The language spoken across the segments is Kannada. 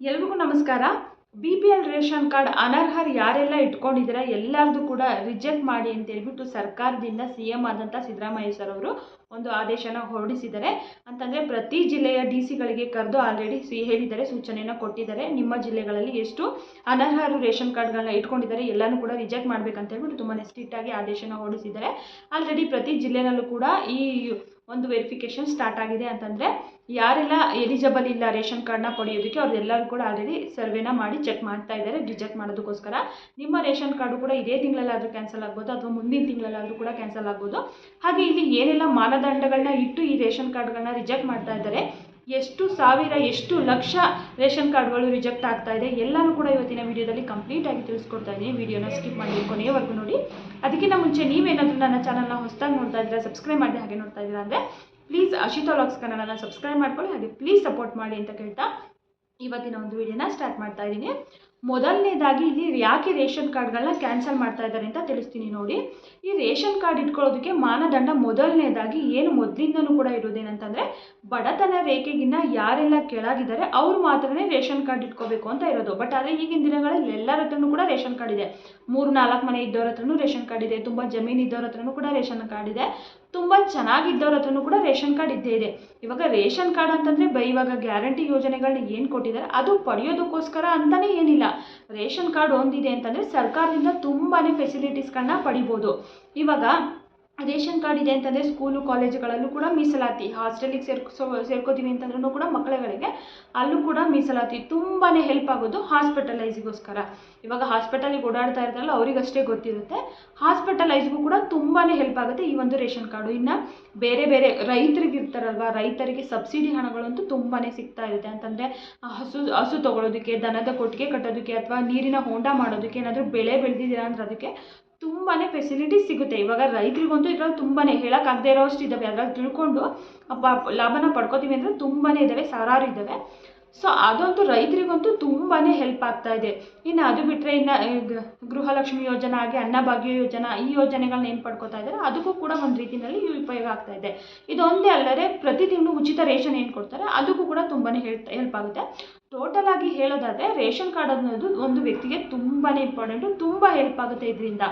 ಎಲ್ರಿಗೂ ನಮಸ್ಕಾರ. B P L ration card ಅನರ್ಹರು ಯಾರೆಲ್ಲ ಇಟ್ಕೊಂಡಿದ್ದೀರಾ ಎಲ್ಲರದು ಕೂಡ ರಿಜೆಕ್ಟ್ ಮಾಡಿ ಅಂತ ಹೇಳ್ಬಿಟ್ಟು ಸರ್ಕಾರದಿಂದ ಸಿ ಎಂ ಆದಂಥ ಸಿದ್ದರಾಮಯ್ಯ ಸರ್ ಅವರು ಒಂದು ಆದೇಶನ ಹೊರಡಿಸಿದ್ದಾರೆ ಅಂತಂದರೆ ಪ್ರತಿ ಜಿಲ್ಲೆಯ ಡಿ ಸಿಗಳಿಗೆ ಕರೆದು ಆಲ್ರೆಡಿ ಸಿ ಹೇಳಿದ್ದಾರೆ ಸೂಚನೆಯನ್ನು ಕೊಟ್ಟಿದ್ದಾರೆ. ನಿಮ್ಮ ಜಿಲ್ಲೆಗಳಲ್ಲಿ ಎಷ್ಟು ಅನರ್ಹರು ರೇಷನ್ ಕಾರ್ಡ್ಗಳನ್ನ ಇಟ್ಕೊಂಡಿದ್ದಾರೆ ಎಲ್ಲನೂ ಕೂಡ ರಿಜೆಕ್ಟ್ ಮಾಡಬೇಕಂತ ಹೇಳ್ಬಿಟ್ಟು ತುಂಬಾ ಸ್ಟ್ರಿಕ್ಟಾಗಿ ಆದೇಶನ ಹೊರಡಿಸಿದ್ದಾರೆ. ಆಲ್ರೆಡಿ ಪ್ರತಿ ಜಿಲ್ಲೆನಲ್ಲೂ ಕೂಡ ಈ ಒಂದು ವೆರಿಫಿಕೇಷನ್ ಸ್ಟಾರ್ಟ್ ಆಗಿದೆ ಅಂತಂದರೆ ಯಾರೆಲ್ಲ ಎಲಿಜಿಬಲ್ ಇಲ್ಲ ರೇಷನ್ ಕಾರ್ಡ್ನ ಪಡೆಯೋದಕ್ಕೆ ಅವ್ರೆಲ್ಲರೂ ಕೂಡ ಆಲ್ರೆಡಿ ಸರ್ವೆನ ಮಾಡಿ ಚೆಕ್ ಮಾಡ್ತಾ ಇದ್ದಾರೆ ರಿಜೆಕ್ಟ್ ಮಾಡೋದಕ್ಕೋಸ್ಕರ. ನಿಮ್ಮ ರೇಷನ್ ಕಾರ್ಡು ಕೂಡ ಇದೇ ತಿಂಗಳಲ್ಲಾದರೂ ಕ್ಯಾನ್ಸಲ್ ಆಗ್ಬೋದು, ಅಥವಾ ಮುಂದಿನ ತಿಂಗಳಲ್ಲಾದರೂ ಕೂಡ ಕ್ಯಾನ್ಸಲ್ ಆಗ್ಬೋದು. ಹಾಗೆ ಇಲ್ಲಿ ಏನೆಲ್ಲ ಮಾನದಂಡಗಳನ್ನ ಇಟ್ಟು ಈ ರೇಷನ್ ಕಾರ್ಡ್ಗಳನ್ನ ರಿಜೆಕ್ಟ್ ಮಾಡ್ತಾ ಇದ್ದಾರೆ. ಎಷ್ಟು ಸಾವಿರ, ಎಷ್ಟು ಲಕ್ಷ ರೇಷನ್ ಕಾರ್ಡ್ಗಳು ರಿಜೆಕ್ಟ್ ಆಗ್ತಾ ಇದೆ ಎಲ್ಲನೂ ಕೂಡ ಇವತ್ತಿನ ವಿಡಿಯೋದಲ್ಲಿ ಕಂಪ್ಲೀಟಾಗಿ ತಿಳಿಸ್ಕೊಡ್ತಾ ಇದ್ದೀನಿ. ವಿಡಿಯೋನ ಸ್ಕಿಪ್ ಮಾಡಿ ಕೊನೆಯವರೆಗೂ ನೋಡಿ. ಅದಕ್ಕಿಂತ ಮುಂಚೆ ನೀವೇನಾದರೂ ನನ್ನ ಚಾನಲ್ನ ಹೊಸದಾಗಿ ನೋಡ್ತಾ ಇದ್ದೀರಾ ಸಬ್ಸ್ಕ್ರೈಬ್ ಮಾಡಿ ಹಾಗೆ ನೋಡ್ತಾ ಇದ್ದೀರಾ ಅಂದರೆ ಪ್ಲೀಸ್ ಅಶಿತಾ ಲಾಗ್ಸ್ ಕನ್ನಡನ ಸಬ್ಸ್ಕ್ರೈಬ್ ಮಾಡ್ಕೊಳ್ಳಿ, ಹಾಗೆ ಪ್ಲೀಸ್ ಸಪೋರ್ಟ್ ಮಾಡಿ ಅಂತ ಕೇಳ್ತಾ ಇವತ್ತಿನ ಒಂದು ವಿಡಿಯೋನ ಸ್ಟಾರ್ಟ್ ಮಾಡ್ತಾ ಇದ್ದೀನಿ. ಮೊದಲನೇದಾಗಿ ಇಲ್ಲಿ ಯಾಕೆ ರೇಷನ್ ಕಾರ್ಡ್ಗಳನ್ನ ಕ್ಯಾನ್ಸಲ್ ಮಾಡ್ತಾ ಇದ್ದಾರೆ ಅಂತ ತಿಳಿಸ್ತೀನಿ ನೋಡಿ. ಈ ರೇಷನ್ ಕಾರ್ಡ್ ಇಟ್ಕೊಳ್ಳೋದಕ್ಕೆ ಮಾನದಂಡ ಮೊದಲನೇದಾಗಿ ಏನು ಮೊದಲಿಂದನೂ ಕೂಡ ಇರೋದೇನಂತಂದರೆ, ಬಡತನ ರೇಖೆಗಿನ್ನ ಯಾರೆಲ್ಲ ಕೆಳಗಿದ್ದಾರೆ ಅವ್ರು ಮಾತ್ರನೇ ರೇಷನ್ ಕಾರ್ಡ್ ಇಟ್ಕೋಬೇಕು ಅಂತ ಇರೋದು. ಬಟ್ ಆದರೆ ಈಗಿನ ದಿನಗಳಲ್ಲಿ ಎಲ್ಲರ ಹತ್ರನೂ ಕೂಡ ರೇಷನ್ ಕಾರ್ಡ್ ಇದೆ. ಮೂರು ನಾಲ್ಕು ಮನೆ ಇದ್ದವ್ರ ಹತ್ರನೂ ರೇಷನ್ ಕಾರ್ಡ್ ಇದೆ. ತುಂಬ ಜಮೀನು ಇದ್ದವ್ರ ಹತ್ರನೂ ಕೂಡ ರೇಷನ್ ಕಾರ್ಡ್ ಇದೆ. ತುಂಬ ಚೆನ್ನಾಗಿದ್ದವ್ರ ಹತ್ರನೂ ಕೂಡ ರೇಷನ್ ಕಾರ್ಡ್ ಇದ್ದೇ ಇದೆ. ಇವಾಗ ರೇಷನ್ ಕಾರ್ಡ್ ಅಂತಂದರೆ ಬೈ ಇವಾಗ ಗ್ಯಾರಂಟಿ ಯೋಜನೆಗಳನ್ನ ಏನು ಕೊಟ್ಟಿದ್ದಾರೆ, ಅದು ಪಡೆಯೋದಕ್ಕೋಸ್ಕರ ಅಂತಲೇ ಏನಿಲ್ಲ. ರೇಷನ್ ಕಾರ್ಡ್ ಒಂದಿದೆ ಅಂತಂದರೆ ಸರ್ಕಾರದಿಂದ ತುಂಬಾ ಫೆಸಿಲಿಟೀಸ್ಗಳನ್ನ ಪಡಿಬೋದು. ಇವಾಗ ರೇಷನ್ ಕಾರ್ಡ್ ಇದೆ ಅಂತಂದರೆ ಸ್ಕೂಲು ಕಾಲೇಜುಗಳಲ್ಲೂ ಕೂಡ ಮೀಸಲಾತಿ. ಹಾಸ್ಟೆಲಿಗೆ ಸೇರ್ಕೊ ಸೇರ್ಕೋತೀವಿ ಅಂತಂದ್ರೂ ಕೂಡ ಮಕ್ಕಳುಗಳಿಗೆ ಅಲ್ಲೂ ಕೂಡ ಮೀಸಲಾತಿ. ತುಂಬಾ ಹೆಲ್ಪ್ ಆಗೋದು ಹಾಸ್ಪಿಟಲೈಸಿಗೋಸ್ಕರ ಇವಾಗ ಹಾಸ್ಪಿಟಲಿಗೆ ಓಡಾಡ್ತಾ ಇರ್ತಾರಲ್ಲ, ಅವರಿಗಷ್ಟೇ ಗೊತ್ತಿರುತ್ತೆ. ಹಾಸ್ಪಿಟಲೈಸ್ಗೂ ಕೂಡ ತುಂಬಾ ಹೆಲ್ಪ್ ಆಗುತ್ತೆ ಈ ಒಂದು ರೇಷನ್ ಕಾರ್ಡು. ಇನ್ನು ಬೇರೆ ಬೇರೆ ರೈತರಿಗೆ ಇರ್ತಾರಲ್ವ, ರೈತರಿಗೆ ಸಬ್ಸಿಡಿ ಹಣಗಳಂತೂ ತುಂಬಾ ಸಿಗ್ತಾ ಇರುತ್ತೆ. ಅಂತಂದರೆ ಹಸು ಹಸು ತೊಗೊಳೋದಕ್ಕೆ, ದನದ ಕೊಟ್ಟಿಗೆ ಕಟ್ಟೋದಕ್ಕೆ ಅಥವಾ ನೀರಿನ ಹೊಂಡ ಮಾಡೋದಕ್ಕೆ ಏನಾದರೂ ಬೆಳೆ ಬೆಳೆದಿದ್ದೀರಾ ಅಂದ್ರೆ ಅದಕ್ಕೆ ತುಂಬಾ ಫೆಸಿಲಿಟೀಸ್ ಸಿಗುತ್ತೆ. ಇವಾಗ ರೈತರಿಗಂತೂ ಇದ್ರಲ್ಲಿ ತುಂಬಾ ಹೇಳೋಕ್ಕಾಗದೇ ಇರೋಷ್ಟು ಇದ್ದಾವೆ ಅದ್ರಲ್ಲಿ ತಿಳ್ಕೊಂಡು ಲಾಭನ ಪಡ್ಕೋತೀವಿ ಅಂದರೆ ತುಂಬಾ ಇದ್ದಾವೆ ಸಾರಾರು ಇದ್ದಾವೆ ಸೊ ಅದಂತೂ ರೈತರಿಗಂತೂ ತುಂಬಾ ಹೆಲ್ಪ್ ಆಗ್ತಾ ಇದೆ. ಇನ್ನು ಅದು ಬಿಟ್ಟರೆ ಇನ್ನು ಗೃಹಲಕ್ಷ್ಮಿ ಯೋಜನೆ ಆಗಿ ಅನ್ನಭಾಗ್ಯ ಯೋಜನೆ, ಈ ಯೋಜನೆಗಳನ್ನ ಏನು ಪಡ್ಕೊತಾ ಇದ್ದಾರೆ, ಅದಕ್ಕೂ ಕೂಡ ಒಂದು ರೀತಿಯಲ್ಲಿ ಉಪಯೋಗ ಆಗ್ತಾ ಇದೆ. ಇದೊಂದೇ ಅಲ್ಲದೆ ಪ್ರತಿ ತಿಂಗಳು ಉಚಿತ ರೇಷನ್ ಏನು ಕೊಡ್ತಾರೆ, ಅದಕ್ಕೂ ಕೂಡ ತುಂಬಾ ಹೆಲ್ಪ್ ಹೆಲ್ಪ್ ಆಗುತ್ತೆ. ಟೋಟಲ್ ಆಗಿ ಹೇಳೋದಾದರೆ, ರೇಷನ್ ಕಾರ್ಡ್ ಅನ್ನೋದು ಒಂದು ವ್ಯಕ್ತಿಗೆ ತುಂಬಾ ಇಂಪಾರ್ಟೆಂಟು ತುಂಬ ಹೆಲ್ಪ್ ಆಗುತ್ತೆ ಇದರಿಂದ.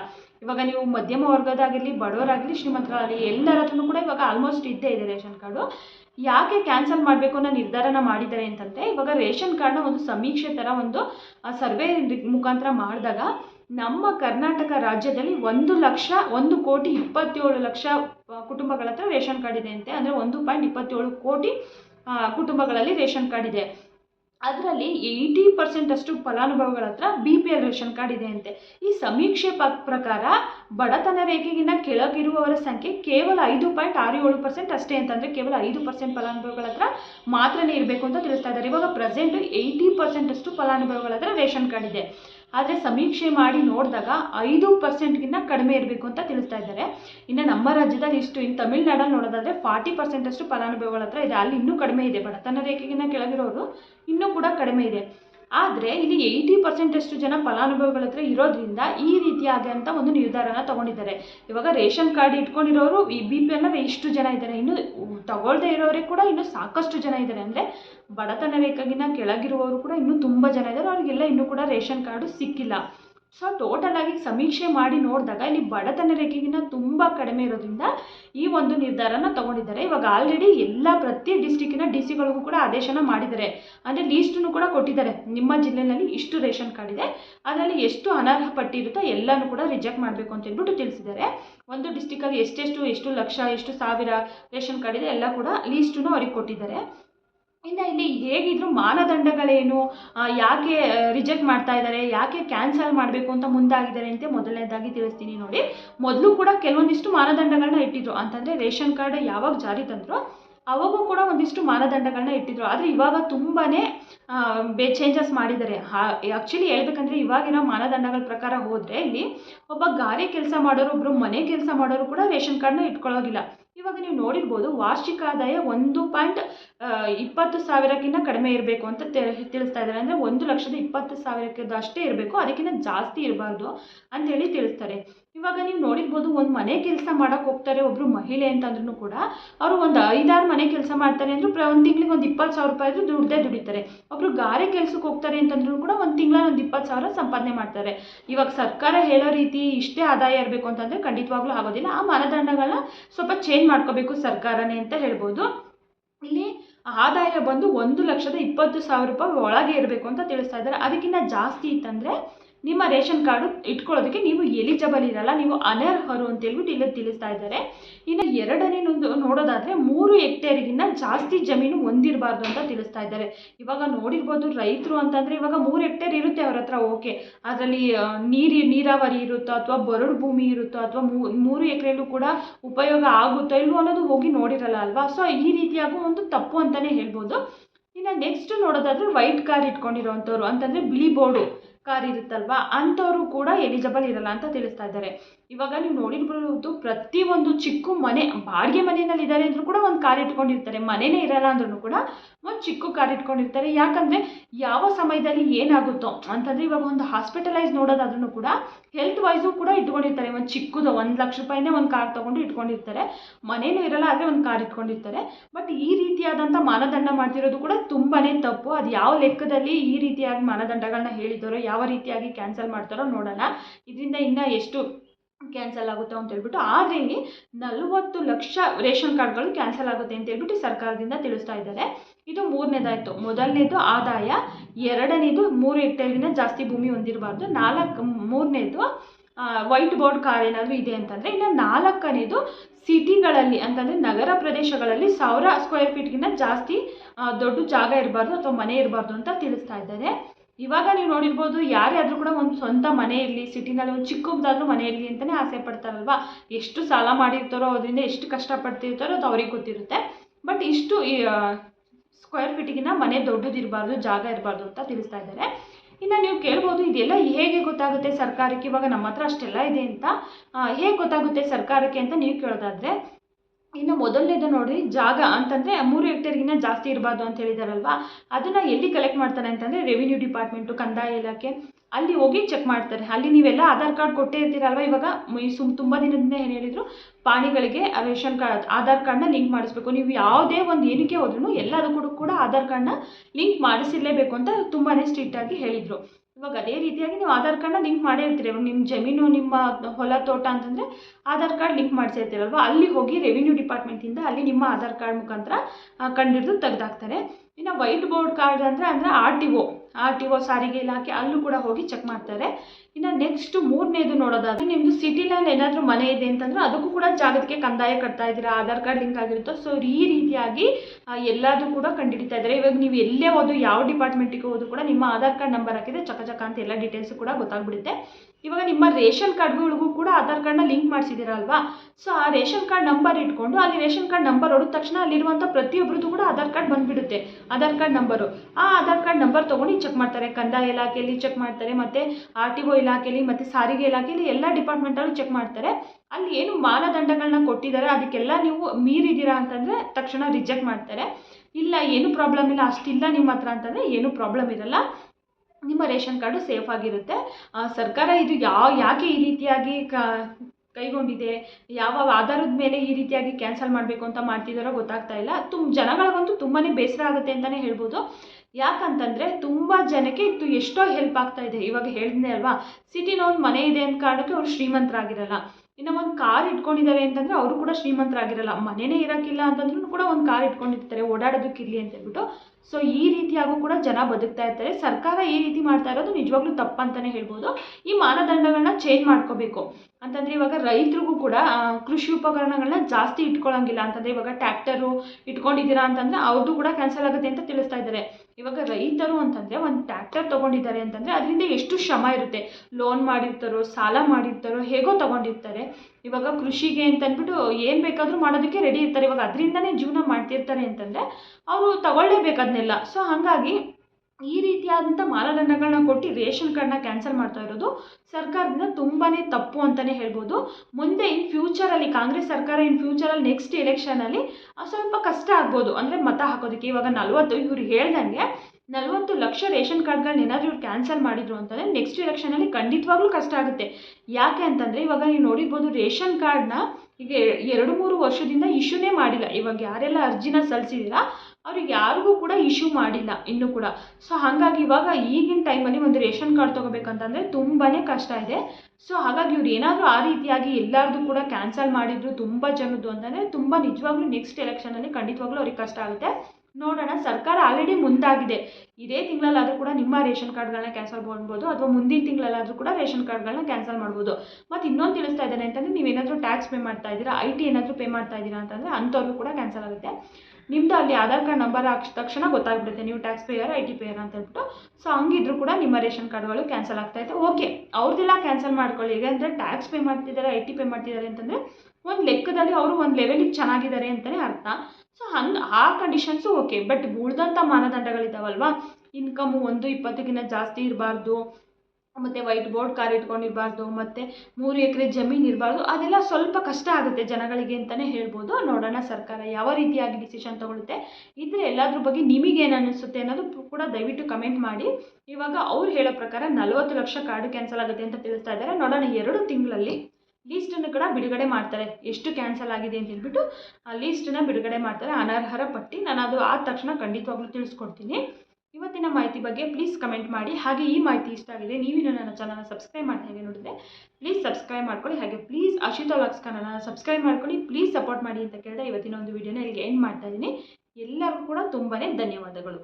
ಇವಾಗ ನೀವು ಮಧ್ಯಮ ವರ್ಗದಾಗಿರಲಿ ಬಡವರಾಗಲಿ ಶ್ರೀಮಂತರಾಗಲಿ ಎಲ್ಲರ ಹತ್ರನೂ ಕೂಡ ಇವಾಗ ಆಲ್ಮೋಸ್ಟ್ ಇದ್ದೇ ಇದೆ ರೇಷನ್ ಕಾರ್ಡು. ಯಾಕೆ ಕ್ಯಾನ್ಸಲ್ ಮಾಡಬೇಕು ಅನ್ನೋ ನಿರ್ಧಾರನ ಮಾಡಿದ್ದಾರೆ ಅಂತಂದರೆ, ಇವಾಗ ರೇಷನ್ ಕಾರ್ಡ್ನ ಒಂದು ಸಮೀಕ್ಷೆ ಥರ ಒಂದು ಸರ್ವೆ ಮುಖಾಂತರ ಮಾಡಿದಾಗ ನಮ್ಮ ಕರ್ನಾಟಕ ರಾಜ್ಯದಲ್ಲಿ ಒಂದು ಲಕ್ಷ, ಒಂದು ಕೋಟಿ ಇಪ್ಪತ್ತೇಳು ಲಕ್ಷ ಕುಟುಂಬಗಳ ಹತ್ರ ರೇಷನ್ ಕಾರ್ಡ್ ಇದೆ ಅಂತೆ. ಅಂದರೆ ಒಂದು ಪಾಯಿಂಟ್ ಇಪ್ಪತ್ತೇಳು ಕೋಟಿ ಕುಟುಂಬಗಳಲ್ಲಿ ರೇಷನ್ ಕಾರ್ಡ್ ಇದೆ. ಅದರಲ್ಲಿ ಏಯ್ಟಿ ಪರ್ಸೆಂಟ್ ಅಷ್ಟು ಫಲಾನುಭವಿಗಳ ಹತ್ರ B P L ration card ಇದೆ ಅಂತೆ. ಈ ಸಮೀಕ್ಷೆ ಪ, ಪ್ರಕಾರ ಬಡತನ ರೇಖೆಗಿಂತ ಕೆಳಗಿರುವವರ ಸಂಖ್ಯೆ ಕೇವಲ ಐದು ಪಾಯಿಂಟ್ ಆರು ಏಳು ಪರ್ಸೆಂಟ್ ಅಷ್ಟೇ ಅಂತಂದರೆ ಕೇವಲ ಐದು ಪರ್ಸೆಂಟ್ ಫಲಾನುಭವಿಗಳ ಹತ್ರ ಮಾತ್ರನೇ ಇರಬೇಕು ಅಂತ ತಿಳಿಸ್ತಾ ಇದ್ದಾರೆ. ಇವಾಗ ಪ್ರೆಸೆಂಟ್ ಏಯ್ಟಿ ಪರ್ಸೆಂಟ್ ಅಷ್ಟು ಫಲಾನುಭವಿಗಳ ಹತ್ರ ರೇಷನ್ ಕಾರ್ಡ್ ಇದೆ. ಆದರೆ ಸಮೀಕ್ಷೆ ಮಾಡಿ ನೋಡಿದಾಗ ಐದು ಪರ್ಸೆಂಟ್ಗಿಂತ ಕಡಿಮೆ ಇರಬೇಕು ಅಂತ ತಿಳಿಸ್ತಾ ಇದ್ದಾರೆ. ಇನ್ನು ನಮ್ಮ ರಾಜ್ಯದಲ್ಲಿ ಇಷ್ಟು, ಇನ್ನು ತಮಿಳ್ನಾಡಲ್ಲಿ ನೋಡೋದಾದರೆ ಫಾರ್ಟಿ ಪರ್ಸೆಂಟಷ್ಟು ಫಲಾನುಭವಿಗಳ ಹತ್ರ ಇದೆ. ಅಲ್ಲಿ ಇನ್ನೂ ಕಡಿಮೆ ಇದೆ. ಬಡತನ ರೇಖೆಗಿಂತ ಕೆಳಗಿರೋರು ಇನ್ನೂ ಕೂಡ ಕಡಿಮೆ ಇದೆ. ಆದರೆ ಇಲ್ಲಿ ಏಯ್ಟಿ ಪರ್ಸೆಂಟಷ್ಟು ಜನ ಫಲಾನುಭವಿಗಳ ಹತ್ರ ಇರೋದ್ರಿಂದ ಈ ರೀತಿಯಾದಂಥ ಒಂದು ನಿರ್ಧಾರನ ತಗೊಂಡಿದ್ದಾರೆ. ಇವಾಗ ರೇಷನ್ ಕಾರ್ಡ್ ಇಟ್ಕೊಂಡಿರೋರು ಈ ಬಿ ಪಿ ಎಲ್ನ ಇಷ್ಟು ಜನ ಇದ್ದಾರೆ. ಇನ್ನು ತಗೊಳ್ದೇ ಇರೋರಿಗೆ ಕೂಡ ಇನ್ನು ಸಾಕಷ್ಟು ಜನ ಇದ್ದಾರೆ. ಅಂದರೆ ಬಡತನ ರೇಖೆಗಿನ್ನ ಕೆಳಗಿರುವವರು ಕೂಡ ಇನ್ನೂ ತುಂಬ ಜನ ಇದ್ದಾರೆ. ಅವರಿಗೆಲ್ಲ ಇನ್ನೂ ಕೂಡ ರೇಷನ್ ಕಾರ್ಡು ಸಿಕ್ಕಿಲ್ಲ. ಸೊ ಟೋಟಲ್ ಆಗಿ ಸಮೀಕ್ಷೆ ಮಾಡಿ ನೋಡಿದಾಗ ಇಲ್ಲಿ ಬಡತನ ರೇಖೆಗಿನ ತುಂಬ ಕಡಿಮೆ ಇರೋದ್ರಿಂದ ಈ ಒಂದು ನಿರ್ಧಾರನ ತಗೊಂಡಿದ್ದಾರೆ. ಇವಾಗ ಆಲ್ರೆಡಿ ಎಲ್ಲ ಪ್ರತಿ ಡಿಸ್ಟಿಕ್ಕಿನ ಡಿ ಸಿಗಳಿಗೂ ಕೂಡ ಆದೇಶನ ಮಾಡಿದ್ದಾರೆ. ಅಂದರೆ ಲೀಸ್ಟನ್ನು ಕೂಡ ಕೊಟ್ಟಿದ್ದಾರೆ. ನಿಮ್ಮ ಜಿಲ್ಲೆಯಲ್ಲಿ ಇಷ್ಟು ರೇಷನ್ ಕಾರ್ಡ್ ಇದೆ. ಅದರಲ್ಲಿ ಎಷ್ಟು ಅನರ್ಹ ಪಟ್ಟಿ ಇರುತ್ತೋ ಎಲ್ಲನೂ ಕೂಡ ರಿಜೆಕ್ಟ್ ಮಾಡಬೇಕು ಅಂತ ಹೇಳ್ಬಿಟ್ಟು ತಿಳಿಸಿದ್ದಾರೆ. ಒಂದು ಡಿಸ್ಟಿಕಲ್ಲಿ ಎಷ್ಟೆಷ್ಟು, ಎಷ್ಟು ಲಕ್ಷ, ಎಷ್ಟು ಸಾವಿರ ರೇಷನ್ ಕಾರ್ಡ್ ಇದೆ ಎಲ್ಲ ಕೂಡ ಲೀಸ್ಟನ್ನು ಅವ್ರಿಗೆ ಕೊಟ್ಟಿದ್ದಾರೆ. ಇನ್ನು ಇಲ್ಲಿ ಹೇಗಿದ್ರು ಮಾನದಂಡಗಳೇನು? ಯಾಕೆ ರಿಜೆಕ್ಟ್ ಮಾಡ್ತಾ ಇದ್ದಾರೆ ಯಾಕೆ ಕ್ಯಾನ್ಸಲ್ ಮಾಡಬೇಕು ಅಂತ ಮುಂದಾಗಿದ್ದಾರೆ ಅಂತ ಮೊದಲನೇದಾಗಿ ತಿಳಿಸ್ತೀನಿ ನೋಡಿ. ಮೊದಲು ಕೂಡ ಕೆಲವೊಂದಿಷ್ಟು ಮಾನದಂಡಗಳನ್ನ ಇಟ್ಟಿದ್ರು. ಅಂತಂದರೆ ರೇಷನ್ ಕಾರ್ಡ್ ಯಾವಾಗ ಜಾರಿ ತಂದರು, ಅವಾಗೂ ಕೂಡ ಒಂದಿಷ್ಟು ಮಾನದಂಡಗಳನ್ನ ಇಟ್ಟಿದ್ರು. ಆದರೆ ಇವಾಗ ತುಂಬಾ ಬೇ ಚೇಂಜಸ್ ಮಾಡಿದ್ದಾರೆ. ಆ್ಯಕ್ಚುಲಿ ಹೇಳ್ಬೇಕಂದ್ರೆ ಇವಾಗಿನ ಮಾನದಂಡಗಳ ಪ್ರಕಾರ ಹೋದರೆ ಇಲ್ಲಿ ಒಬ್ಬ ಗಾರೆ ಕೆಲಸ ಮಾಡೋರು ಒಬ್ಬರು ಮನೆ ಕೆಲಸ ಮಾಡೋರು ಕೂಡ ರೇಷನ್ ಕಾರ್ಡ್ನ ಇಟ್ಕೊಳ್ಳೋಗಿಲ್ಲ ಇವಾಗ ನೀವು ನೋಡಿರ್ಬೋದು ವಾರ್ಷಿಕ ಆದಾಯ ಒಂದು ಪಾಯಿಂಟ್ ಇಪ್ಪತ್ತು ಸಾವಿರಕ್ಕಿಂತ ಕಡಿಮೆ ಇರಬೇಕು ಅಂತ ತಿಳಿಸ್ತಾ ಇದ್ದಾರೆ. ಅಂದರೆ ಒಂದು ಲಕ್ಷದ ಇಪ್ಪತ್ತು ಸಾವಿರಕ್ಕಿಂತ ಅಷ್ಟೇ ಇರಬೇಕು. ಅದಕ್ಕಿಂತ ಜಾಸ್ತಿ ಇರಬಾರ್ದು ಅಂತೇಳಿ ತಿಳಿಸ್ತಾರೆ. ಇವಾಗ ನೀವು ನೋಡಿರ್ಬೋದು ಒಂದು ಮನೆ ಕೆಲಸ ಮಾಡೋಕೆ ಹೋಗ್ತಾರೆ ಒಬ್ಬರು ಮಹಿಳೆ ಅಂತಂದ್ರೂ ಕೂಡ ಅವರು ಒಂದು ಐದಾರು ಮನೆ ಕೆಲಸ ಮಾಡ್ತಾರೆ ಅಂದರೂ ಪ್ರ ಒಂದು ತಿಂಗಳಿಗೆ ಒಂದು ಇಪ್ಪತ್ತು ಸಾವಿರ ರೂಪಾಯಿ ಆದರೂ ದುಡ್ದೇ ದುಡಿತಾರೆ. ಒಬ್ಬರು ಗಾರೆ ಕೆಲಸಕ್ಕೆ ಹೋಗ್ತಾರೆ ಅಂತಂದ್ರೂ ಕೂಡ ಒಂದು ತಿಂಗಳ ಒಂದು ಇಪ್ಪತ್ತು ಸಾವಿರ ಸಂಪಾದನೆ ಮಾಡ್ತಾರೆ. ಇವಾಗ ಸರ್ಕಾರ ಹೇಳೋ ರೀತಿ ಇಷ್ಟೇ ಆದಾಯ ಇರಬೇಕು ಅಂತಂದರೆ ಖಂಡಿತವಾಗ್ಲೂ ಆಗೋದಿಲ್ಲ. ಆ ಮಾನದಂಡಗಳನ್ನ ಸ್ವಲ್ಪ ಚೇಂಜ್ ಮಾಡ್ಕೋಬೇಕು ಸರ್ಕಾರನೇ ಅಂತ ಹೇಳ್ಬೋದು. ಇಲ್ಲಿ ಆದಾಯ ಬಂದು ಒಂದು ಲಕ್ಷದ ಇಪ್ಪತ್ತು ಸಾವಿರ ರೂಪಾಯಿ ಒಳಗೆ ಇರಬೇಕು ಅಂತ ತಿಳಿಸ್ತಾ ಇದ್ದಾರೆ. ಅದಕ್ಕಿಂತ ಜಾಸ್ತಿ ಇತ್ತಂದರೆ ನಿಮ್ಮ ರೇಷನ್ ಕಾರ್ಡು ಇಟ್ಕೊಳ್ಳೋದಕ್ಕೆ ನೀವು ಎಲಿಜಿಬಲ್ ಇರಲ್ಲ, ನೀವು ಅನರ್ಹರು ಅಂತ ಹೇಳ್ಬಿಟ್ಟು ಇಲ್ಲಿ ತಿಳಿಸ್ತಾ ಇದ್ದಾರೆ. ಇನ್ನು ಎರಡನೇನೊಂದು ನೋಡೋದಾದರೆ ಮೂರು ಹೆಕ್ಟೇರಿಗಿಂತ ಜಾಸ್ತಿ ಜಮೀನು ಹೊಂದಿರಬಾರ್ದು ಅಂತ ತಿಳಿಸ್ತಾ ಇದ್ದಾರೆ. ಇವಾಗ ನೋಡಿರ್ಬೋದು ರೈತರು ಅಂತಂದರೆ ಇವಾಗ ಮೂರು ಹೆಕ್ಟೇರ್ ಇರುತ್ತೆ ಅವ್ರ ಹತ್ರ, ಓಕೆ. ಅದರಲ್ಲಿ ನೀರು, ನೀರಾವರಿ ಇರುತ್ತೋ ಅಥವಾ ಬರಡು ಭೂಮಿ ಇರುತ್ತೋ ಅಥವಾ ಮೂರು ಎಕರೆಲ್ಲೂ ಕೂಡ ಉಪಯೋಗ ಆಗುತ್ತೋ ಇಲ್ವೋ ಅನ್ನೋದು ಹೋಗಿ ನೋಡಿರಲ್ಲ ಅಲ್ವಾ? ಸೊ ಈ ರೀತಿಯಾಗೂ ಒಂದು ತಪ್ಪು ಅಂತಲೇ ಹೇಳ್ಬೋದು. ಇನ್ನು ನೆಕ್ಸ್ಟ್ ನೋಡೋದಾದ್ರೆ ವೈಟ್ ಕಾರ್ ಇಟ್ಕೊಂಡಿರೋವಂಥವ್ರು ಅಂತಂದರೆ ಬಿಳಿ ಬೋರ್ಡು ಕಾರ್ ಇರುತ್ತಲ್ವಾ? ಅಂಥವರು ಕೂಡ ಎಲಿಜಿಬಲ್ ಇರಲ್ಲ ಅಂತ ತಿಳಿಸ್ತಾ ಇದ್ದಾರೆ. ಇವಾಗ ನೀವು ನೋಡಿರಬಲ್ಲುದು ಪ್ರತಿ ಒಂದು ಚಿಕ್ಕ ಮನೆ, ಬಾಡಿಗೆ ಮನೆಯಲ್ಲಿ ಇದ್ದಾರೆ ಅಂದರೂ ಕೂಡ ಒಂದು ಕಾರ್ ಇಟ್ಕೊಂಡಿರ್ತಾರೆ. ಮನೆಯೇ ಇರಲ್ಲ ಅಂದ್ರೂ ಕೂಡ ಒಂದು ಚಿಕ್ಕ ಕಾರ್ ಇಟ್ಕೊಂಡಿರ್ತಾರೆ. ಯಾಕಂದರೆ ಯಾವ ಸಮಯದಲ್ಲಿ ಏನಾಗುತ್ತೋ ಅಂತಂದರೆ ಇವಾಗ ಒಂದು ಹಾಸ್ಪಿಟಲೈಸ್ ನೋಡೋದಾದ್ರೂ ಕೂಡ ಹೆಲ್ತ್ ವೈಸು ಕೂಡ ಇಟ್ಕೊಂಡಿರ್ತಾರೆ. ಒಂದು ಚಿಕ್ಕದ ಒಂದು ಲಕ್ಷ ರೂಪಾಯಿನೇ ಒಂದು ಕಾರ್ ತಗೊಂಡು ಇಟ್ಕೊಂಡಿರ್ತಾರೆ. ಮನೇನೂ ಇರಲ್ಲ, ಆದರೆ ಒಂದು ಕಾರ್ ಇಟ್ಕೊಂಡಿರ್ತಾರೆ. ಬಟ್ ಈ ರೀತಿಯಾದಂಥ ಮಾನದಂಡ ಮಾಡ್ತಿರೋದು ಕೂಡ ತುಂಬಾ ತಪ್ಪು. ಅದು ಯಾವ ಲೆಕ್ಕದಲ್ಲಿ ಈ ರೀತಿಯಾಗಿ ಮಾನದಂಡಗಳನ್ನ ಹೇಳಿದ್ದಾರೋ, ಯಾವ ರೀತಿಯಾಗಿ ಕ್ಯಾನ್ಸಲ್ ಮಾಡ್ತಾರೋ ನೋಡೋಣ. ಇದರಿಂದ ಇನ್ನು ಎಷ್ಟು ಕ್ಯಾನ್ಸಲ್ ಆಗುತ್ತೆ ಅಂತ ಹೇಳ್ಬಿಟ್ಟು, ಆದರೆ ಇಲ್ಲಿ ನಲವತ್ತು ಲಕ್ಷ ರೇಷನ್ ಕಾರ್ಡ್ಗಳು ಕ್ಯಾನ್ಸಲ್ ಆಗುತ್ತೆ ಅಂತ ಹೇಳ್ಬಿಟ್ಟು ಸರ್ಕಾರದಿಂದ ತಿಳಿಸ್ತಾ ಇದ್ದಾರೆ. ಇದು ಮೂರನೇದಾಯಿತು. ಮೊದಲನೇದು ಆದಾಯ, ಎರಡನೇದು ಮೂರು ಹೆಕ್ಟೇರ್ಗಿಂತ ಜಾಸ್ತಿ ಭೂಮಿ ಹೊಂದಿರಬಾರ್ದು, ನಾಲ್ಕು, ಮೂರನೇದು ವೈಟ್ ಬೋರ್ಡ್ ಕಾರ್ ಏನಾದರೂ ಇದೆ ಅಂತಂದರೆ, ಇನ್ನು ನಾಲ್ಕನೇದು ಸಿಟಿಗಳಲ್ಲಿ, ಅಂತಂದರೆ ನಗರ ಪ್ರದೇಶಗಳಲ್ಲಿ ಸಾವಿರ ಸ್ಕ್ವೇರ್ ಫೀಟ್ಗಿಂತ ಜಾಸ್ತಿ ದೊಡ್ಡ ಜಾಗ ಇರಬಾರ್ದು ಅಥವಾ ಮನೆ ಇರಬಾರ್ದು ಅಂತ ತಿಳಿಸ್ತಾ ಇದ್ದಾರೆ. ಇವಾಗ ನೀವು ನೋಡಿರ್ಬೋದು ಯಾರೇ ಆದರೂ ಕೂಡ ಒಂದು ಸ್ವಂತ ಮನೆ ಇರಲಿ ಸಿಟಿನಲ್ಲಿ ಒಂದು ಚಿಕ್ಕದಾದ್ರೂ ಮನೆ ಇರಲಿ ಅಂತಲೇ ಆಸೆ ಪಡ್ತಾರಲ್ವ? ಎಷ್ಟು ಸಾಲ ಮಾಡಿರ್ತಾರೋ ಅದರಿಂದ ಎಷ್ಟು ಕಷ್ಟಪಡ್ತಿರ್ತಾರೋ ಅದು ಅವ್ರಿಗೆ ಗೊತ್ತಿರುತ್ತೆ. ಬಟ್ ಇಷ್ಟು ಸ್ಕ್ವೇರ್ ಫೀಟಿಗಿನ ಮನೆ ದೊಡ್ಡದಿರಬಾರ್ದು, ಜಾಗ ಇರಬಾರ್ದು ಅಂತ ತಿಳಿಸ್ತಾ ಇದ್ದಾರೆ. ಇನ್ನು ನೀವು ಕೇಳ್ಬೋದು, ಇದೆಲ್ಲ ಹೇಗೆ ಗೊತ್ತಾಗುತ್ತೆ ಸರ್ಕಾರಕ್ಕೆ? ಇವಾಗ ನಮ್ಮ ಹತ್ರ ಅಷ್ಟೆಲ್ಲ ಇದೆ ಅಂತ ಹೇಗೆ ಗೊತ್ತಾಗುತ್ತೆ ಸರ್ಕಾರಕ್ಕೆ ಅಂತ ನೀವು ಕೇಳೋದಾದರೆ ಇನ್ನು ಮೊದಲನೇದು ನೋಡಿ ಜಾಗ ಅಂತಂದರೆ ಮೂರು ಹೆಕ್ಟೇರ್ಗಿಂತ ಜಾಸ್ತಿ ಇರಬಾರ್ದು ಅಂತ ಹೇಳಿದಾರಲ್ವಾ? ಅದನ್ನು ಎಲ್ಲಿ ಕಲೆಕ್ಟ್ ಮಾಡ್ತಾರೆ ಅಂತಂದರೆ ರೆವಿನ್ಯೂ ಡಿಪಾರ್ಟ್ಮೆಂಟು ಕಂದಾಯ ಇಲಾಖೆ ಅಲ್ಲಿ ಹೋಗಿ ಚೆಕ್ ಮಾಡ್ತಾರೆ. ಅಲ್ಲಿ ನೀವೆಲ್ಲ ಆಧಾರ್ ಕಾರ್ಡ್ ಕೊಟ್ಟೇ ಇರ್ತೀರಲ್ವ ಇವಾಗ? ಸುಮ್ ತುಂಬ ದಿನದಿಂದ ಏನು ಹೇಳಿದರು, ಪಾಣಿಗಳಿಗೆ ರೇಷನ್ ಕಾರ್ಡ್, ಆಧಾರ್ ಕಾರ್ಡ್ನ ಲಿಂಕ್ ಮಾಡಿಸ್ಬೇಕು. ನೀವು ಯಾವುದೇ ಒಂದು ಏನಕ್ಕೆ ಹೋದ್ರೂ ಎಲ್ಲದಕ್ಕೂ ಕೂಡ ಆಧಾರ್ ಕಾರ್ಡ್ನ ಲಿಂಕ್ ಮಾಡಿಸಿರಲೇಬೇಕು ಅಂತ ತುಂಬಾ ಸ್ಟ್ರಿಕ್ಟಾಗಿ ಹೇಳಿದರು. ಇವಾಗ ಅದೇ ರೀತಿಯಾಗಿ ನೀವು ಆಧಾರ್ ಕಾರ್ಡ್ನ ಲಿಂಕ್ ಮಾಡೇ ಇವಾಗ ನಿಮ್ಮ ಜಮೀನು, ನಿಮ್ಮ ಹೊಲ, ತೋಟ ಅಂತಂದರೆ ಆಧಾರ್ ಕಾರ್ಡ್ ಲಿಂಕ್ ಮಾಡಿಸಿರ್ತೀರಲ್ವ? ಅಲ್ಲಿ ಹೋಗಿ ರೆವಿನ್ಯೂ ಡಿಪಾರ್ಟ್ಮೆಂಟಿಂದ ಅಲ್ಲಿ ನಿಮ್ಮ ಆಧಾರ್ ಕಾರ್ಡ್ ಮುಖಾಂತರ ಕಂಡಿಡಿದು ತೆಗೆದಾಕ್ತಾರೆ. ಇನ್ನು ವೈಟ್ ಬೋರ್ಡ್ ಕಾರ್ಡ್ ಅಂದರೆ ಅಂದರೆ R T O R T O ಸಾರಿಗೆ ಇಲಾಖೆ ಅಲ್ಲೂ ಕೂಡ ಹೋಗಿ ಚೆಕ್ ಮಾಡ್ತಾರೆ. ಇನ್ನು ನೆಕ್ಸ್ಟ್ ಮೂರನೇದು ನೋಡೋದಾದ್ರೆ ನಿಮ್ಮದು ಸಿಟಿನಲ್ಲಿ ಏನಾದರೂ ಮನೆ ಇದೆ ಅಂತಂದ್ರೆ ಅದಕ್ಕೂ ಕೂಡ ಜಾಗಕ್ಕೆ ಕಂದಾಯ ಕಟ್ತಾ ಇದ್ದೀರಾ, ಆಧಾರ್ ಕಾರ್ಡ್ ಲಿಂಕ್ ಆಗಿರುತ್ತೋ? ಸೊ ಈ ರೀತಿಯಾಗಿ ಎಲ್ಲದೂ ಕೂಡ ಕಂಡುಹಿಡಿತಾ ಇದ್ದಾರೆ. ಇವಾಗ ನೀವು ಎಲ್ಲೇ ಹೋದ್ರು ಯಾವ ಡಿಪಾರ್ಟ್ಮೆಂಟಿಗೆ ಹೋದ್ರು ಕೂಡ ನಿಮ್ಮ ಆಧಾರ್ ಕಾರ್ಡ್ ನಂಬರ್ ಹಾಕಿದ್ರೆ ಚಕ ಚಕ ಅಂತ ಎಲ್ಲ ಡೀಟೇಲ್ಸ್ ಕೂಡ ಗೊತ್ತಾಗ್ಬಿಡುತ್ತೆ. ಇವಾಗ ನಿಮ್ಮ ರೇಷನ್ ಕಾರ್ಡ್ಗಳಿಗೂ ಕೂಡ ಆಧಾರ್ ಕಾರ್ಡ್ನ ಲಿಂಕ್ ಮಾಡಿಸಿದ್ದೀರಲ್ವಾ? ಸೊ ಆ ರೇಷನ್ ಕಾರ್ಡ್ ನಂಬರ್ ಇಟ್ಕೊಂಡು ಅಲ್ಲಿ ರೇಷನ್ ಕಾರ್ಡ್ ನಂಬರ್ ಹೊಡೆದ ತಕ್ಷಣ ಅಲ್ಲಿರುವಂಥ ಪ್ರತಿಯೊಬ್ಬರದ್ದು ಕೂಡ ಆಧಾರ್ ಕಾರ್ಡ್ ಬಂದುಬಿಡುತ್ತೆ. Aadhaar card number. ಆ ಆಧಾರ್ ಕಾರ್ಡ್ ನಂಬರ್ ತೊಗೊಂಡು ಚೆಕ್ ಮಾಡ್ತಾರೆ. ಕಂದಾಯ ಇಲಾಖೆಯಲ್ಲಿ ಚೆಕ್ ಮಾಡ್ತಾರೆ, ಮತ್ತು ಆರ್ ಟಿ ಒ ಇಲಾಖೆಯಲ್ಲಿ, ಮತ್ತು ಸಾರಿಗೆ ಇಲಾಖೆಯಲ್ಲಿ ಎಲ್ಲ ಡಿಪಾರ್ಟ್ಮೆಂಟಲ್ಲೂ ಚೆಕ್ ಮಾಡ್ತಾರೆ. ಅಲ್ಲಿ ಏನು ಮಾನದಂಡಗಳನ್ನ ಕೊಟ್ಟಿದ್ದಾರೆ, ಅದಕ್ಕೆಲ್ಲ ನೀವು ಮೀರಿದ್ದೀರಾ ಅಂತಂದರೆ ತಕ್ಷಣ ರಿಜೆಕ್ಟ್ ಮಾಡ್ತಾರೆ. ಇಲ್ಲ, ಏನು ಪ್ರಾಬ್ಲಮ್ ಇಲ್ಲ, ಅಷ್ಟಿಲ್ಲ ನಿಮ್ಮ ಹತ್ರ ಅಂತಂದರೆ ಏನು ಪ್ರಾಬ್ಲಮ್ ಇರಲ್ಲ. ನಿಮ್ಮ ರೇಷನ್ ಕಾರ್ಡು ಸೇಫ್ ಆಗಿರುತ್ತೆ. ಸರ್ಕಾರ ಇದು ಯಾವ, ಯಾಕೆ ಈ ರೀತಿಯಾಗಿ ಕ, ಕೈಗೊಂಡಿದೆ? ಯಾವ ಆಧಾರದ ಮೇಲೆ ಈ ರೀತಿಯಾಗಿ ಕ್ಯಾನ್ಸಲ್ ಮಾಡಬೇಕು ಅಂತ ಮಾಡ್ತಿದ್ದಾರೋ ಗೊತ್ತಾಗ್ತಾ ಇಲ್ಲ. ತುಂಬ ಜನಗಳಿಗಂತೂ ತುಂಬಾ ಬೇಸರ ಆಗುತ್ತೆ ಅಂತಲೇ ಹೇಳ್ಬೋದು. ಯಾಕಂತಂದರೆ ತುಂಬ ಜನಕ್ಕೆ ಇತ್ತು ಎಷ್ಟೋ ಹೆಲ್ಪ್ ಆಗ್ತಾ ಇದೆ. ಇವಾಗ ಹೇಳಿದ್ನೇ ಅಲ್ವಾ? ಸಿಟಿನ ಒಂದು ಮನೆ ಇದೆ ಅಂತ ಕಾರಣಕ್ಕೆ ಅವ್ರು ಶ್ರೀಮಂತರಾಗಿರಲ್ಲ. ಇನ್ನು ಒಂದು ಕಾರ್ ಇಟ್ಕೊಂಡಿದ್ದಾರೆ ಅಂತಂದರೆ ಅವರು ಕೂಡ ಶ್ರೀಮಂತರಾಗಿರಲ್ಲ. ಮನೆಯೇ ಇರೋಕ್ಕಿಲ್ಲ ಅಂತಂದ್ರೂ ಕೂಡ ಒಂದು ಕಾರ್ ಇಟ್ಕೊಂಡಿರ್ತಾರೆ ಓಡಾಡೋದಕ್ಕಿರಲಿ ಅಂತ ಹೇಳ್ಬಿಟ್ಟು. ಸೊ ಈ ರೀತಿಯಾಗೂ ಕೂಡ ಜನ ಬದುಕ್ತಾ ಇರ್ತಾರೆ. ಸರ್ಕಾರ ಈ ರೀತಿ ಮಾಡ್ತಾ ಇರೋದು ನಿಜವಾಗ್ಲೂ ತಪ್ಪಂತಲೇ ಹೇಳ್ಬೋದು. ಈ ಮಾನದಂಡಗಳನ್ನ ಚೇಂಜ್ ಮಾಡ್ಕೋಬೇಕು. ಅಂತಂದರೆ ಇವಾಗ ರೈತರಿಗೂ ಕೂಡ ಕೃಷಿ ಉಪಕರಣಗಳನ್ನ ಜಾಸ್ತಿ ಇಟ್ಕೊಳ್ಳೋಂಗಿಲ್ಲ ಅಂತಂದರೆ ಇವಾಗ ಟ್ಯಾಕ್ಟರು ಇಟ್ಕೊಂಡಿದ್ದೀರಾ ಅಂತಂದರೆ ಅವ್ರದ್ದು ಕೂಡ ಕ್ಯಾನ್ಸಲ್ ಆಗುತ್ತೆ ಅಂತ ತಿಳಿಸ್ತಾ ಇದ್ದಾರೆ. ಇವಾಗ ರೈತರು ಅಂತಂದರೆ ಒಂದು ಟ್ಯಾಕ್ಟರ್ ತೊಗೊಂಡಿದ್ದಾರೆ ಅಂತಂದರೆ ಅದರಿಂದ ಎಷ್ಟು ಶ್ರಮ ಇರುತ್ತೆ? ಲೋನ್ ಮಾಡಿರ್ತಾರೋ, ಸಾಲ ಮಾಡಿರ್ತಾರೋ, ಹೇಗೋ ತೊಗೊಂಡಿರ್ತಾರೆ. ಇವಾಗ ಕೃಷಿಗೆ ಅಂತಂದ್ಬಿಟ್ಟು ಏನು ಬೇಕಾದರೂ ಮಾಡೋದಕ್ಕೆ ರೆಡಿ ಇರ್ತಾರೆ. ಇವಾಗ ಅದರಿಂದನೇ ಜೀವನ ಮಾಡ್ತಿರ್ತಾರೆ ಅಂತಂದರೆ ಅವರು ತಗೊಳ್ಳೇಬೇಕು ಅದನ್ನೆಲ್ಲ ಸೊ ಹಾಗಾಗಿ ಈ ರೀತಿಯಾದಂಥ ಮಾನದಂಡಗಳನ್ನ ಕೊಟ್ಟು ರೇಷನ್ ಕಾರ್ಡ್ನ ಕ್ಯಾನ್ಸಲ್ ಮಾಡ್ತಾ ಇರೋದು ಸರ್ಕಾರದಿಂದ ತುಂಬಾ ತಪ್ಪು ಅಂತಲೇ ಹೇಳ್ಬೋದು. ಮುಂದೆ ಇನ್ ಫ್ಯೂಚರಲ್ಲಿ ಕಾಂಗ್ರೆಸ್ ಸರ್ಕಾರ ಇನ್ ಫ್ಯೂಚರಲ್ಲಿ ನೆಕ್ಸ್ಟ್ ಎಲೆಕ್ಷನಲ್ಲಿ ಸ್ವಲ್ಪ ಕಷ್ಟ ಆಗ್ಬೋದು. ಅಂದರೆ ಮತ ಹಾಕೋದಕ್ಕೆ ಇವಾಗ ನಲವತ್ತು, ಇವ್ರು ಹೇಳ್ದಂಗೆ ನಲವತ್ತು ಲಕ್ಷ ರೇಷನ್ ಕಾರ್ಡ್ಗಳನ್ನ ಏನಾದರೂ ಇವ್ರು ಕ್ಯಾನ್ಸಲ್ ಮಾಡಿದ್ರು ಅಂತಂದರೆ ನೆಕ್ಸ್ಟ್ ಎಲೆಕ್ಷನಲ್ಲಿ ಖಂಡಿತವಾಗ್ಲೂ ಕಷ್ಟ ಆಗುತ್ತೆ. ಯಾಕೆ ಅಂತಂದರೆ ಇವಾಗ ನೀವು ನೋಡಿರ್ಬೋದು ರೇಷನ್ ಕಾರ್ಡ್ನ ಈಗ ಎರಡು ಮೂರು ವರ್ಷದಿಂದ ಇಶ್ಯೂನೇ ಮಾಡಿಲ್ಲ. ಇವಾಗ ಯಾರೆಲ್ಲ ಅರ್ಜಿನ ಸಲ್ಲಿಸಿದ್ದೀರಾ ಅವ್ರಿಗೆ ಯಾರಿಗೂ ಕೂಡ ಇಶ್ಯೂ ಮಾಡಿಲ್ಲ, ಇನ್ನೂ ಕೂಡ. ಸೊ ಹಾಗಾಗಿ ಇವಾಗ ಈಗಿನ ಟೈಮಲ್ಲಿ ಒಂದು ರೇಷನ್ ಕಾರ್ಡ್ ತೊಗೋಬೇಕಂತಂದರೆ ತುಂಬಾ ಕಷ್ಟ ಇದೆ. ಸೊ ಹಾಗಾಗಿ ಇವ್ರು ಏನಾದರೂ ಆ ರೀತಿಯಾಗಿ ಎಲ್ಲರದು ಕೂಡ ಕ್ಯಾನ್ಸಲ್ ಮಾಡಿದ್ರು ತುಂಬ ಜನದ್ದು ಅಂತಂದರೆ ತುಂಬ ನಿಜವಾಗ್ಲೂ ನೆಕ್ಸ್ಟ್ ಎಲೆಕ್ಷನಲ್ಲಿ ಖಂಡಿತವಾಗ್ಲೂ ಅವ್ರಿಗೆ ಕಷ್ಟ ಆಗುತ್ತೆ. ನೋಡೋಣ, ಸರ್ಕಾರ ಆಲ್ರೆಡಿ ಮುಂದಾಗಿದೆ. ಇದೇ ತಿಂಗಳಲ್ಲಾದರೂ ಕೂಡ ನಿಮ್ಮ ರೇಷನ್ ಕಾರ್ಡ್ಗಳನ್ನ ಕ್ಯಾನ್ಸಲ್ ಮಾಡ್ಬೋದು, ಅಥವಾ ಮುಂದಿನ ತಿಂಗಳಲ್ಲಾದರೂ ಕೂಡ ರೇಷನ್ ಕಾರ್ಡ್ಗಳನ್ನ ಕ್ಯಾನ್ಸಲ್ ಮಾಡ್ಬೋದು. ಮತ್ತು ಇನ್ನೊಂದು ತಿಳಿಸ್ತಾ ಇದ್ದಾನೆ ಅಂತಂದರೆ ನೀವೇನಾದರೂ ಟ್ಯಾಕ್ಸ್ ಪೇ ಮಾಡ್ತಾ ಇದ್ದೀರಾ ಐ ಟಿ ಏನಾದರೂ ಪೇ ಮಾಡ್ತಾ ಇದ್ದೀರಾ ಅಂತಂದರೆ ಅಂಥವ್ರಿಗೂ ಕೂಡ ಕ್ಯಾನ್ಸಲ್ ಆಗುತ್ತೆ. ನಿಮ್ಮದು ಅಲ್ಲಿ ಆಧಾರ್ ಕಾರ್ಡ್ ನಂಬರ್ ಹಾಕಿದ ತಕ್ಷಣ ಗೊತ್ತಾಗ್ಬಿಡುತ್ತೆ, ನೀವು tax payer I T payer ಅಂತ ಹೇಳ್ಬಿಟ್ಟು. ಸೊ ಹಂಗಿದ್ರು ಕೂಡ ನಿಮ್ಮ ರೇಷನ್ ಕಾರ್ಡ್ಗಳು ಕ್ಯಾನ್ಸಲ್ ಆಗ್ತಾ ಇದೆ ಓಕೆ ಅವ್ರದ್ದೆಲ್ಲ ಕ್ಯಾನ್ಸಲ್ ಮಾಡ್ಕೊಳ್ಳಿ. ಅಂದರೆ ಟ್ಯಾಕ್ಸ್ ಪೇ ಮಾಡ್ತಿದ್ದಾರೆ ಐ ಟಿ ಪೇ ಮಾಡ್ತಿದ್ದಾರೆ ಅಂತಂದರೆ ಒಂದು ಲೆಕ್ಕದಲ್ಲಿ ಅವರು ಒಂದು ಲೆವೆಲಿಗೆ ಚೆನ್ನಾಗಿದ್ದಾರೆ ಅಂತಲೇ ಅರ್ಥ. ಸೊ ಹಂಗೆ ಆ ಕಂಡೀಷನ್ಸು ಓಕೆ ಬಟ್ ಉಳ್ದಂಥ ಮಾನದಂಡಗಳಿದ್ದಾವಲ್ವಾ ಇನ್ಕಮು ಒಂದು ಇಪ್ಪತ್ತಕ್ಕಿಂತ ಜಾಸ್ತಿ ಇರಬಾರ್ದು. ಮತ್ತು ವೈಟ್ ಬೋರ್ಡ್ ಕಾರ್ ಇಟ್ಕೊಂಡಿರಬಾರ್ದು. ಮತ್ತು ಮೂರು ಎಕರೆ ಜಮೀನು ಇರಬಾರ್ದು. ಅದೆಲ್ಲ ಸ್ವಲ್ಪ ಕಷ್ಟ ಆಗುತ್ತೆ ಜನಗಳಿಗೆ ಅಂತಲೇ ಹೇಳ್ಬೋದು. ನೋಡೋಣ ಸರ್ಕಾರ ಯಾವ ರೀತಿಯಾಗಿ ಡಿಸಿಷನ್ ತೊಗೊಳುತ್ತೆ. ಇದ್ರೆ ಎಲ್ಲಾದ್ರ ಬಗ್ಗೆ ನಿಮಗೇನು ಅನ್ನಿಸುತ್ತೆ ಅನ್ನೋದು ಕೂಡ ದಯವಿಟ್ಟು ಕಮೆಂಟ್ ಮಾಡಿ. ಇವಾಗ ಅವ್ರು ಹೇಳೋ ಪ್ರಕಾರ ನಲವತ್ತು ಲಕ್ಷ ಕಾರ್ಡು ಕ್ಯಾನ್ಸಲ್ ಆಗುತ್ತೆ ಅಂತ ತಿಳಿಸ್ತಾ ಇದ್ದಾರೆ ನೋಡೋಣ ಎರಡು ತಿಂಗಳಲ್ಲಿ ಲೀಸ್ಟನ್ನು ಕೂಡ ಬಿಡುಗಡೆ ಮಾಡ್ತಾರೆ. ಎಷ್ಟು ಕ್ಯಾನ್ಸಲ್ ಆಗಿದೆ ಅಂತ ಹೇಳ್ಬಿಟ್ಟು ಆ ಲೀಸ್ಟನ್ನ ಬಿಡುಗಡೆ ಮಾಡ್ತಾರೆ. ಅನರ್ಹರ ಪಟ್ಟಿ. ನಾನು ಅದು ಆದ ತಕ್ಷಣ ಖಂಡಿತವಾಗ್ಲೂ ತಿಳಿಸ್ಕೊಡ್ತೀನಿ. ಇವತ್ತಿನ ಮಾಹಿತಿ ಬಗ್ಗೆ ಪ್ಲೀಸ್ ಕಮೆಂಟ್ ಮಾಡಿ. ಹಾಗೆ ಈ ಮಾಹಿತಿ ಇಷ್ಟ ಆಗಿದೆ ನೀವಿನ್ನೂ ನನ್ನ ಚಾನಲ್ನ ಸಬ್ಸ್ಕ್ರೈಬ್ ಮಾಡ್ತಾ ಹಾಗೆ ನೋಡಿದ್ರೆ ಪ್ಲೀಸ್ ಸಬ್ಸ್ಕ್ರೈಬ್ ಮಾಡ್ಕೊಳ್ಳಿ. ಹಾಗೆ ಪ್ಲೀಸ್ ಅಶಿತಾ ಲಾಕ್ಸ್ ಸಬ್ಸ್ಕ್ರೈಬ್ ಮಾಡ್ಕೊಳ್ಳಿ. ಪ್ಲೀಸ್ ಸಪೋರ್ಟ್ ಮಾಡಿ ಅಂತ ಕೇಳಿದೆ ಇವತ್ತಿನ ಒಂದು ವಿಡಿಯೋನ ಇಲ್ಲಿಗೆ ಎಂಡ್ ಮಾಡ್ತಾ ಇದ್ದೀನಿ. ಎಲ್ಲರಿಗೂ ಕೂಡ ತುಂಬಾ ಧನ್ಯವಾದಗಳು.